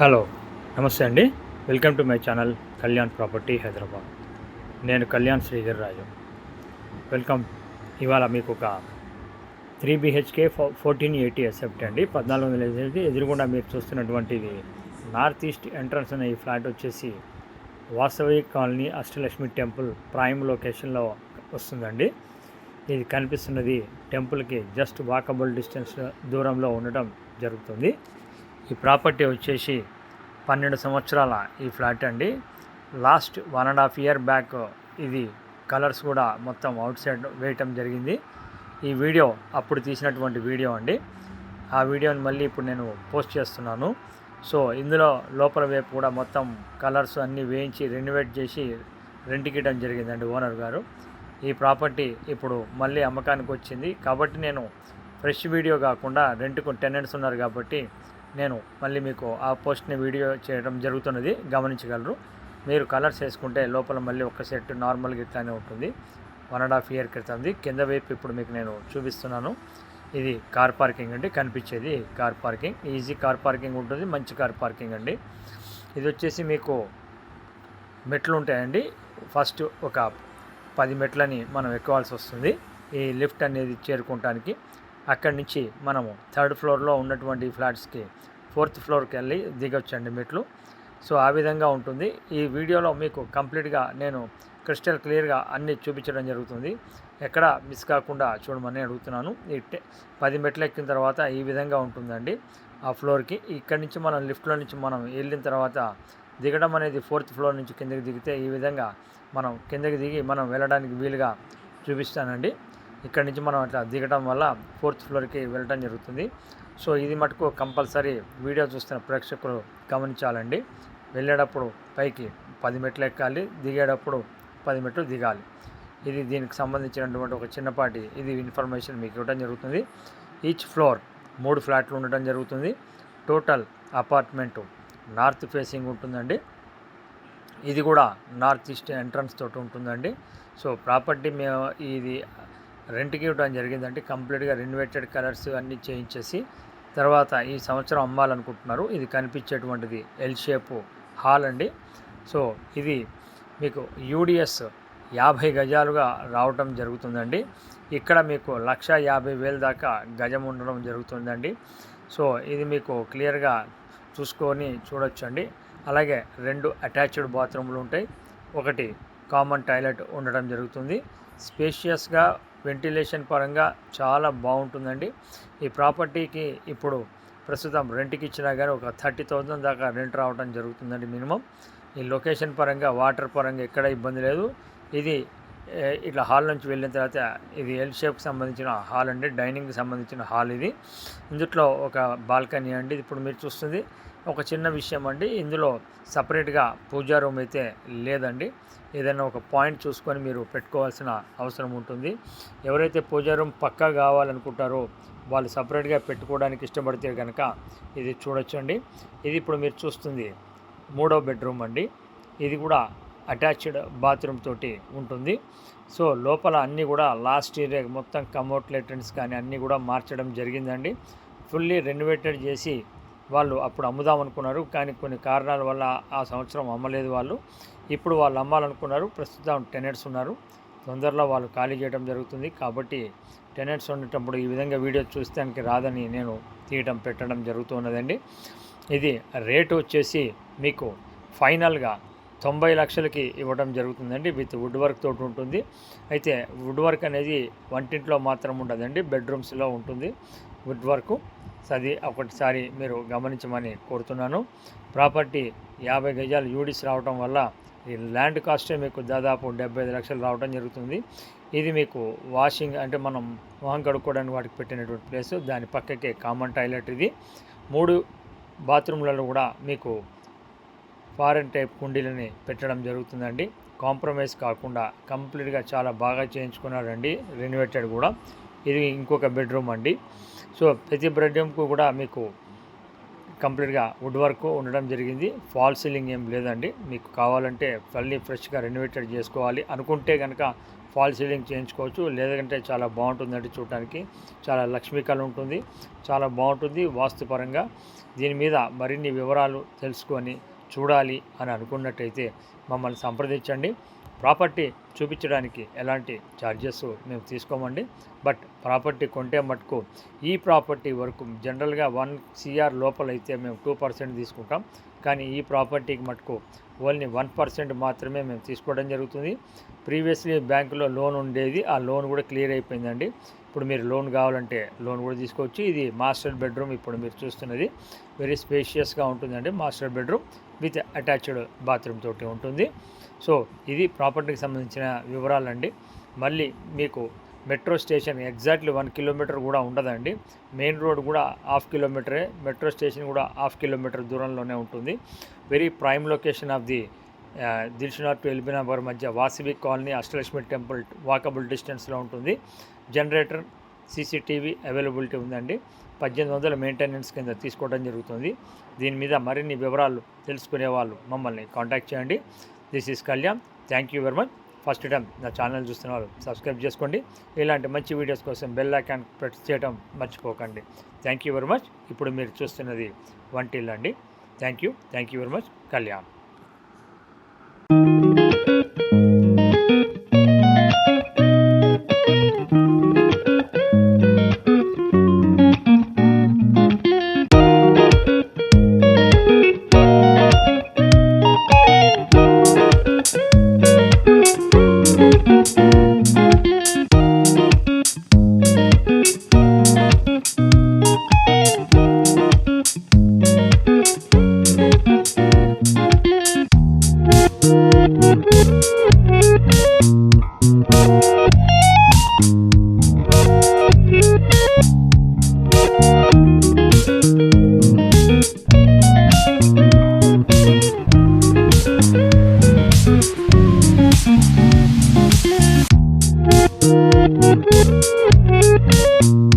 Hello నమస్తే అండి. Welcome to my channel Kalyan property Hyderabad. నేను కళ్యాణ్ శ్రీధర్ రాజు. వెల్కమ్. ఇవాళ మీకు ఒక three BHK fo fourteen eighty SFT అండి. పద్నాలుగు వందల ఎనిమిది ఎదురుగుండా మీరు చూస్తున్నటువంటిది నార్త్ ఈస్ట్ ఎంట్రన్స్ అనే ఈ ఫ్లాట్ వచ్చేసి Vasavi colony Ashtalakshmi temple prime లొకేషన్లో వస్తుందండి. ఇది కనిపిస్తున్నది టెంపుల్కి జస్ట్ వాకబుల్ డిస్టెన్స్ దూరంలో ఉండటం జరుగుతుంది. ఈ ప్రాపర్టీ వచ్చేసి పన్నెండు సంవత్సరాల ఈ ఫ్లాట్ అండి. Last one and half year back ఇది కలర్స్ కూడా మొత్తం అవుట్ సైడ్ వేయటం జరిగింది. ఈ వీడియో అప్పుడు తీసినటువంటి వీడియో అండి. ఆ వీడియోని మళ్ళీ ఇప్పుడు నేను పోస్ట్ చేస్తున్నాను. సో ఇందులో లోపల వైపు కూడా మొత్తం కలర్స్ అన్నీ వేయించి రెనోవేట్ చేసి రెంట్కి ఇవ్వడం జరిగిందండి ఓనర్ గారు. ఈ ప్రాపర్టీ ఇప్పుడు మళ్ళీ అమ్మకానికి వచ్చింది. కాబట్టి నేను ఫ్రెష్ వీడియో కాకుండా రెంట్కు టెనెంట్స్ ఉన్నారు కాబట్టి నేను మళ్ళీ మీకు ఆ పోస్ట్ని వీడియో చేయడం జరుగుతున్నది గమనించగలరు. మీరు కలర్స్ వేసుకుంటే లోపల మళ్ళీ ఒక సెట్ నార్మల్గా ఇట్లానే ఉంటుంది. వన్ అండ్ హాఫ్ ఇయర్ క్రితంది కింద వైపు ఇప్పుడు మీకు నేను చూపిస్తున్నాను. ఇది కార్ పార్కింగ్ అండి కనిపించేది car parking. Easy car parking ఉంటుంది మంచి కార్ పార్కింగ్ అండి. ఇది వచ్చేసి మీకు మెట్లు ఉంటాయండి. ఫస్ట్ ఒక పది మెట్లని మనం ఎక్కవలసి వస్తుంది. ఈ లిఫ్ట్ అనేది చేరుకోవటానికి. అక్కడి నుంచి మనము థర్డ్ ఫ్లోర్లో ఉన్నటువంటి ఫ్లాట్స్కి ఫోర్త్ ఫ్లోర్కి వెళ్ళి దిగొచ్చండి మెట్లు. సో ఆ విధంగా ఉంటుంది. ఈ వీడియోలో మీకు కంప్లీట్గా నేను క్రిస్టల్ క్లియర్గా అన్నీ చూపించడం జరుగుతుంది. ఎక్కడ మిస్ కాకుండా చూడమని అడుగుతున్నాను. ఈ పది మెట్లు ఎక్కిన తర్వాత ఈ విధంగా ఉంటుందండి ఆ ఫ్లోర్కి. ఇక్కడి నుంచి మనం లిఫ్ట్లో నుంచి మనం వెళ్ళిన తర్వాత దిగడం అనేది ఫోర్త్ ఫ్లోర్ నుంచి కిందకి దిగితే ఈ విధంగా మనం కిందకి దిగి మనం వెళ్ళడానికి వీలుగా చూపిస్తానండి. ఇక్కడ నుంచి మనం అట్లా దిగడం వల్ల ఫోర్త్ ఫ్లోర్కి వెళ్ళడం జరుగుతుంది. సో ఇది మటుకు కంపల్సరీ వీడియో చూస్తున్న ప్రేక్షకులు గమనించాలండి. వెళ్ళేటప్పుడు పైకి పది మెట్లు ఎక్కాలి దిగేటప్పుడు పది మెట్లు దిగాలి. ఇది దీనికి సంబంధించినటువంటి ఒక చిన్నపాటి ఇది ఇన్ఫర్మేషన్ మీకు ఇవ్వడం జరుగుతుంది. ఈచ్ ఫ్లోర్ మూడు ఫ్లాట్లు ఉండటం జరుగుతుంది. టోటల్ అపార్ట్మెంటు నార్త్ ఫేసింగ్ ఉంటుందండి. ఇది కూడా నార్త్ ఈస్ట్ ఎంట్రన్స్ తోటి ఉంటుందండి. సో ప్రాపర్టీ మేము ఇది రెంట్కి ఇవ్వడం జరిగిందంటే కంప్లీట్గా రెన్యువేటెడ్ కలర్స్ అన్నీ చేయించేసి తర్వాత ఈ సంవత్సరం అమ్మాలనుకుంటున్నారు. ఇది కనిపించేటువంటిది ఎల్ షేపు హాల్ అండి. సో ఇది మీకు యూడిఎస్ యాభై గజాలుగా రావటం జరుగుతుందండి. ఇక్కడ మీకు లక్ష యాభై వేల దాకా గజం ఉండడం జరుగుతుందండి. సో ఇది మీకు క్లియర్గా చూసుకొని చూడొచ్చండి. అలాగే రెండు అటాచ్డ్ బాత్రూమ్లు ఉంటాయి. ఒకటి కామన్ టాయిలెట్ ఉండడం జరుగుతుంది. స్పేషియస్గా వెంటిలేషన్ పరంగా చాలా బాగుంటుందండి. ఈ ప్రాపర్టీకి ఇప్పుడు ప్రస్తుతం రెంట్కి ఇచ్చినా కానీ ఒక థర్టీ థౌజండ్ దాకా రెంట్ రావడం జరుగుతుందండి మినిమం. ఈ లొకేషన్ పరంగా వాటర్ పరంగా ఎక్కడ ఇబ్బంది లేదు. ఇది ఇట్లా హాల్ నుంచి వెళ్ళిన తర్వాత ఇది ఎల్ షేప్కి సంబంధించిన హాల్ అండి డైనింగ్కి సంబంధించిన హాల్ ఇది. ఇందులో ఒక బాల్కనీ అండి ఇప్పుడు మీరు చూస్తుంది. ఒక చిన్న విషయం అండి. ఇందులో సపరేట్గా పూజా రూమ్ అయితే లేదండి. ఏదైనా ఒక పాయింట్ చూసుకొని మీరు పెట్టుకోవాల్సిన అవసరం ఉంటుంది. ఎవరైతే పూజా రూమ్ పక్కా కావాలనుకుంటారో వాళ్ళు సపరేట్గా పెట్టుకోవడానికి ఇష్టపడితే కనుక ఇది చూడొచ్చండి. ఇది ఇప్పుడు మీరు చూస్తుంది మూడో బెడ్రూమ్ అండి. ఇది కూడా అటాచ్డ్ బాత్రూమ్ తోటి ఉంటుంది. సో లోపల అన్నీ కూడా లాస్ట్ ఇయర్ మొత్తం కమోట్ లెటర్న్స్ కానీ అన్నీ కూడా మార్చడం జరిగిందండి. ఫుల్లీ రెనోవేటెడ్ చేసి వాళ్ళు అప్పుడు అమ్ముదాం అనుకున్నారు. కానీ కొన్ని కారణాల వల్ల ఆ సంవత్సరం అమ్మలేదు వాళ్ళు. ఇప్పుడు వాళ్ళు అమ్మాలనుకున్నారు. ప్రస్తుతం టెనెంట్స్ ఉన్నారు. తొందరలో వాళ్ళు ఖాళీ చేయడం జరుగుతుంది. కాబట్టి టెనెంట్స్ ఉండేటప్పుడు ఈ విధంగా వీడియో చూస్తానికి రాదని నేను తీయటం పెట్టడం జరుగుతున్నదండి. ఇది రేటు వచ్చేసి మీకు ఫైనల్గా తొంభై లక్షలకి ఇవ్వడం జరుగుతుందండి. విత్ వుడ్ వర్క్ తోటి ఉంటుంది. అయితే వుడ్ వర్క్ అనేది వంటింట్లో మాత్రం ఉండదండి. బెడ్రూమ్స్లో ఉంటుంది. Wood work. అది ఒకటిసారి మీరు గమనించమని కోరుతున్నాను. ప్రాపర్టీ యాభై గజాలు యూడిస్ రావటం వల్ల ఈ ల్యాండ్ కాస్టే మీకు దాదాపు డెబ్బై ఐదు లక్షలు రావడం జరుగుతుంది. ఇది మీకు వాషింగ్ అంటే మనం మొహం కడుక్కోవడానికి వాటికి పెట్టినటువంటి ప్లేస్. దాని పక్కకే కామన్ టాయిలెట్ ఇది. మూడు బాత్రూమ్లలో కూడా మీకు ఫారెన్ టైప్ కుండీలని పెట్టడం జరుగుతుందండి. కాంప్రమైజ్ కాకుండా కంప్లీట్గా చాలా బాగా చేయించుకున్నారండి. రెనోవేటెడ్ కూడా. ఇది ఇంకొక బెడ్రూమ్ అండి. సో ప్రతి బెడ్రూమ్కు కూడా మీకు కంప్లీట్గా వుడ్ వర్క్ ఉండడం జరిగింది. ఫాల్ సీలింగ్ ఏం లేదండి. మీకు కావాలంటే మళ్ళీ ఫ్రెష్గా రెనోవేటెడ్ చేసుకోవాలి. అనుకుంటే కనుక ఫాల్ సీలింగ్ చేయించుకోవచ్చు. లేదంటే చాలా బాగుంటుందండి చూడటానికి. చాలా లక్ష్మీకళ ఉంటుంది. చాలా బాగుంటుంది వాస్తుపరంగా దీని మీద మరిన్ని వివరాలు తెలుసుకొని చూడాలి అని అనుకున్నట్టయితే మమ్మల్ని సంప్రదించండి. ప్రాపర్టీ చూపించడానికి ఎలాంటి ఛార్జెస్ మేము తీసుకోమండి. బట్ ప్రాపర్టీ కొంటే మటుకు ఈ ప్రాపర్టీ వరకు జనరల్గా వన్ సిఆర్ లోపల అయితే మేము టూ పర్సెంట్ తీసుకుంటాం. కానీ ఈ ప్రాపర్టీకి మటుకు ఓన్లీ వన్ పర్సెంట్ మాత్రమే మేము తీసుకోవడం జరుగుతుంది. ప్రీవియస్లీ బ్యాంకులో లోన్ ఉండేది ఆ లోన్ కూడా క్లియర్ అయిపోయిందండి. ఇప్పుడు మీరు లోన్ కావాలంటే లోన్ కూడా తీసుకోవచ్చు. ఇది మాస్టర్ బెడ్రూమ్ ఇప్పుడు మీరు చూస్తున్నది. వెరీ స్పేషియస్గా ఉంటుందండి master bedroom with attached bathroom తోటి ఉంటుంది. సో ఇది ప్రాపర్టీకి సంబంధించిన వివరాలండి. మళ్ళీ మీకు metro station exactly one kilometre కూడా ఉండదండి. మెయిన్ రోడ్ కూడా హాఫ్ కిలోమీటరే మెట్రో స్టేషన్ కూడా హాఫ్ కిలోమీటర్ దూరంలోనే ఉంటుంది. Very prime location of the దిల్షునాథ్ to ఎల్బినాబార్ మధ్య Vasavi colony Ashtalakshmi temple walkable డిస్టెన్స్లో ఉంటుంది. జనరేటర్ సీసీటీవీ అవైలబిలిటీ ఉందండి. పద్దెనిమిది వందల మెయింటెనెన్స్ కింద తీసుకోవడం జరుగుతుంది. దీని మీద మరిన్ని వివరాలు తెలుసుకునే వాళ్ళు మమ్మల్ని కాంటాక్ట్ చేయండి. This is Kalyan thank you very much first time నా ఛానల్ చూస్తున్న వాళ్ళు సబ్స్క్రైబ్ చేసుకోండి. ఇలాంటి మంచి వీడియోస్ కోసం బెల్ ఐకాన్ ప్రెస్ చేయడం మర్చిపోకండి. థ్యాంక్ యూ వెరీ మచ్ ఇప్పుడు మీరు చూస్తున్నది వంటిల్ అండి thank you thank you very much Kalyan Thank you.